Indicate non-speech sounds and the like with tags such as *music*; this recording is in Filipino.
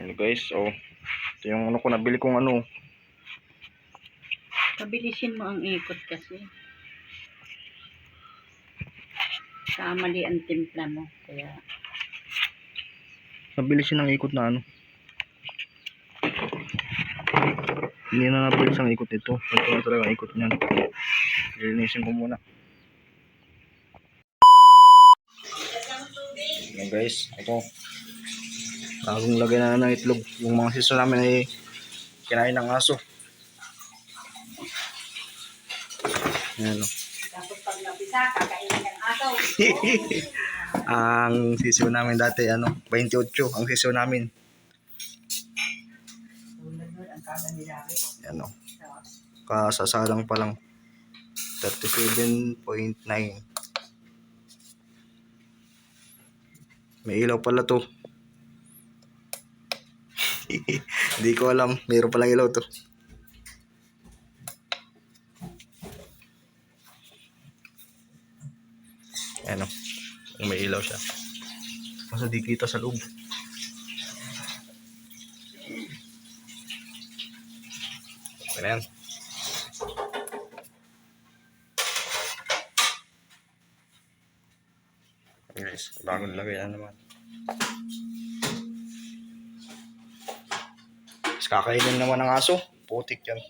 Ano guys, oh. Ito yung ano ko nabili kong ano. Pabilisin mo ang ikot kasi. Kamali ang timpla mo. Kaya, Nabili siya ng ikot na ano. Hindi na nabili siyang ikot nito. Ito na talaga ang ikot niyan. Lilinisin ko muna. Ayan guys, ito. Bagong lagay na ng itlog. Yung mga siso namin ay kinain ng aso. Ayan o. tapos pag napisa, kakainin ng asaw. *laughs* ang sisiw namin dati, ano, 28 ang sisiw namin. Ano, kasasalang pa lang. 37.9. May ilaw pala to. Hindi ko alam. Mayroon palang ilaw to. Ano, may ilaw siya. Kaso di kita sa loob. Okay na yan. Guys, bagong lagay na naman. Kakainin naman ng aso. Putik yan.